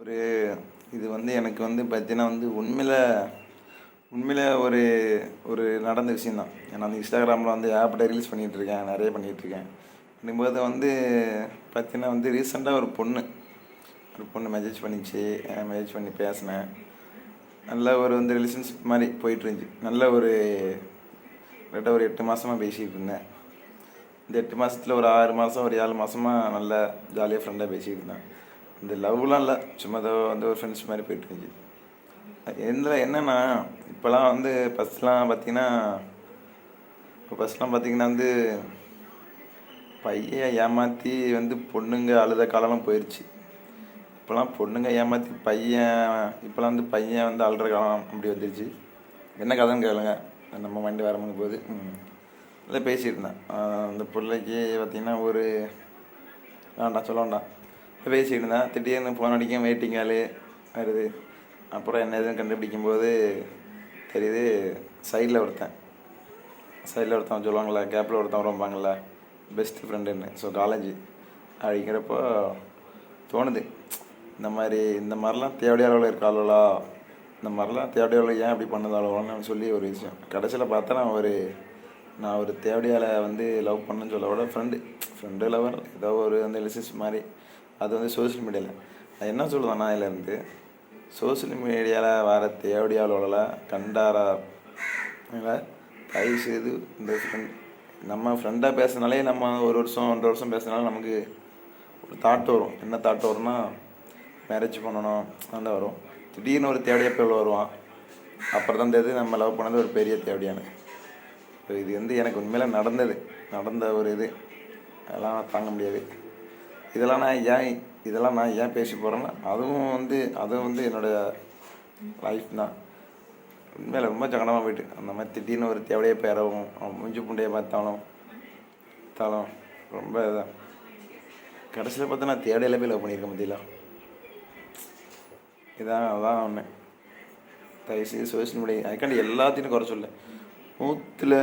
ஒரு இது வந்து எனக்கு வந்து பார்த்தீங்கன்னா வந்து உண்மையில் உண்மையில் ஒரு ஒரு நடந்த விஷயந்தான் நான் வந்து இன்ஸ்டாகிராமில் வந்து ஆப்பில் ரீல்ஸ் பண்ணிகிட்ருக்கேன் நிறைய பண்ணிகிட்ருக்கேன் அப்படிங்கும்போது வந்து பார்த்தீங்கன்னா வந்து ரீசெண்டாக ஒரு பொண்ணு ஒரு பொண்ணு மெசேஜ் பண்ணிச்சு மெசேஜ் பண்ணி பேசினேன். நல்ல ஒரு வந்து ரிலேஷன்ஷிப் மாதிரி போயிட்டு இருந்துச்சு நல்ல ஒரு கரெக்டாக ஒரு எட்டு மாதமாக பேசிகிட்டு இருந்தேன். இந்த எட்டு மாதத்தில் ஒரு ஆறு மாதம் ஒரு ஏழு மாதமாக நல்லா ஜாலியாக ஃப்ரெண்டாக பேசிகிட்டு இருந்தேன். இந்த லவ்லாம் இல்லை. சும்மா ஏதோ வந்து ஒரு ஃப்ரெண்ட்ஸ் மாதிரி போயிட்டு இருந்துச்சு இதில் என்னென்னா இப்போலாம் வந்து ஃபஸ்ட்லாம் பார்த்தீங்கன்னா இப்போ ஃபஸ்ட்லாம் பார்த்தீங்கன்னா வந்து பையன் ஏமாற்றி வந்து பொண்ணுங்க அழுத காலம்லாம் போயிடுச்சு இப்போலாம் பொண்ணுங்க ஏமாற்றி பையன் இப்போலாம் வந்து பையன் வந்து அழுற காலம் அப்படி வந்துருச்சு. என்ன கதைன்னு கேளுங்க. நம்ம மைண்டு வேற மாதிரி போகுது. இல்லை பேசிட்டு அந்த பிள்ளைக்கு பார்த்தீங்கன்னா ஒரு வேண்டாம் சொல்ல வேண்டாம். பேசிட்டு இருந்தான் திடீர்னு ஃபோன் அடிக்கும் வெயிட்டிங் ஆளு வருது. அப்புறம் என்ன எதுவும் கண்டுபிடிக்கும் போது தெரியுது சைடில் ஒருத்தன். சைடில் ஒருத்தன் சொல்லுவாங்களே கேப்பில் ஒருத்தன் வரும்பாங்களா பெஸ்ட் ஃப்ரெண்டுன்னு ஸோ காலேஜ் அப்படிங்கிறப்போ தோணுது. இந்த மாதிரி இந்த மாதிரிலாம் தேவையான இருக்காளா இந்த மாதிரிலாம் தேவையான ஏன் அப்படி பண்ணுதாளோன்னு சொல்லி ஒரு விஷயம். கடைசியில் பார்த்தா நான் ஒரு நான் ஒரு தேவடியால் வந்து லவ் பண்ணுன்னு சொல்ல விட ஃப்ரெண்டு ஃப்ரெண்டு லவர் ஏதோ ஒரு அந்த லிசிஸ் மாதிரி. அது வந்து சோஷியல் மீடியாவில் அது என்ன சொல்லுவேன்னா இருந்து சோஷியல் மீடியாவில் வர தேவடியாளோட கண்டாரா? தயவு செய்து இந்த ஃப்ரெண்ட் நம்ம ஃப்ரெண்டாக பேசுனாலே நம்ம ஒரு வருஷம் ஒன்றரை வருஷம் பேசுனாலும் நமக்கு ஒரு தாட் வரும். என்ன தாட் வரும்னா மேரேஜ் பண்ணணும் அந்த வரும். திடீர்னு ஒரு தேவடியாக போய் வருவான். அப்புறம் தான் தெரியுது நம்ம லவ் பண்ணது ஒரு பெரிய தேவடியானு இது வந்து எனக்கு உண்மையில் நடந்தது. நடந்த ஒரு இது. அதெல்லாம் தாங்க முடியாது. இதெல்லாம் நான் ஏன் இதெல்லாம் நான் ஏன் பேசி போகிறேன்னா அதுவும் வந்து அதுவும் வந்து என்னோடய லைஃப் தான். உண்மையில் ரொம்ப சங்கடமாக போயிட்டு அந்த மாதிரி திடீர்னு ஒரு தேவையே பேரவும் அவன் மூஞ்சி புண்டையை பார்த்தாலும் பார்த்தாலும் ரொம்ப இதான் கடைசியில் பார்த்தா நான் தேவையில போய் லவ் பண்ணியிருக்கேன் பார்த்தீங்களா இதான் அதான் ஒன்று தயவுசெய்து சோஷியல் மீடியா அதுக்காண்டி எல்லாத்தையும் குறை சொல்ல நூற்றில்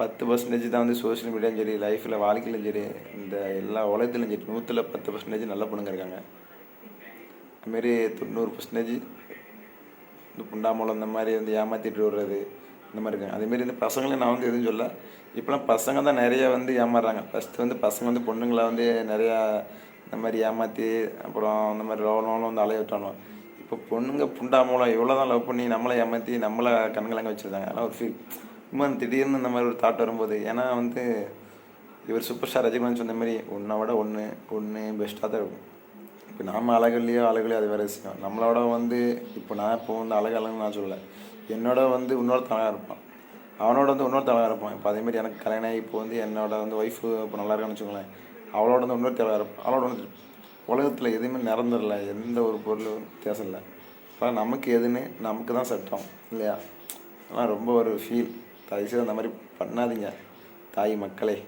பத்து பர்சன்டேஜ் தான் வந்து சோஷியல் மீடியாவும் சரி லைஃப்பில் வாழ்க்கையிலும் சரி இந்த எல்லா உலகத்துலையும் சரி நூற்றில் பத்து பர்சன்டேஜ் நல்ல பொண்ணுங்க இருக்காங்க. அதுமாரி தொண்ணூறு பர்சன்டேஜ் இந்த புண்டாமூலம் இந்த மாதிரி வந்து ஏமாற்றிட்டு விடுறது இந்த மாதிரி இருக்காங்க. அதேமாரி இந்த பசங்களையும் நான் வந்து எதுவும் சொல்ல இப்போலாம் பசங்க தான் நிறையா வந்து ஏமாறுறாங்க. ஃபஸ்ட்டு வந்து பசங்க வந்து பொண்ணுங்களை வந்து நிறையா இந்த மாதிரி ஏமாற்றி அப்புறம் இந்த மாதிரி லோனும் வந்து அலைய விட்டானோ இப்போ பொண்ணுங்க புண்டா மூலம் எவ்வளோ தான் லவ் பண்ணி நம்மளை ஏமாற்றி நம்மளை கண்கலங்க வச்சுருந்தாங்க அதெல்லாம் ஒரு ஃபீல் சும்மா திடீர்னு இந்த மாதிரி ஒரு தாட் வரும்போது ஏன்னா வந்து இவர் சூப்பர் ஸ்டார் ரஜினிகாந்த் சொன்ன மாதிரி ஒன்றை விட ஒன்று ஒன்று பெஸ்ட்டாக தான் இருக்கும். இப்போ நாம் அழகுலையோ அழகுலையோ அது வேறு விஷயம். நம்மளோட வந்து இப்போ நான் இப்போ வந்து அழகு அழகுன்னு நான் சொல்லலை. என்னோட வந்து இன்னொரு அழகாக இருப்பான். அவனோட வந்து இன்னொரு அழகாக இருப்பான். இப்போ அதேமாதிரி எனக்கு கல்யாணம் ஆகி இப்போ வந்து என்னோட வந்து ஒய்ஃபு இப்போ நல்லா இருக்கான்னு வச்சுக்கோங்களேன். அவளோட வந்து இன்னொரு அழகாக இருப்பான். அவளோட வந்து உலகத்தில் எதுவுமே நிரந்தரல. எந்த ஒரு பொருளும் வித்தியாசம் இல்லை. இப்போ நமக்கு எதுன்னு நமக்கு தான் சட்டம் இல்லையா? ஆனால் ரொம்ப ஒரு ஃபீல் தயவுசெய்து அந்த மாதிரி பண்ணாதீங்க. தாய் மக்களே.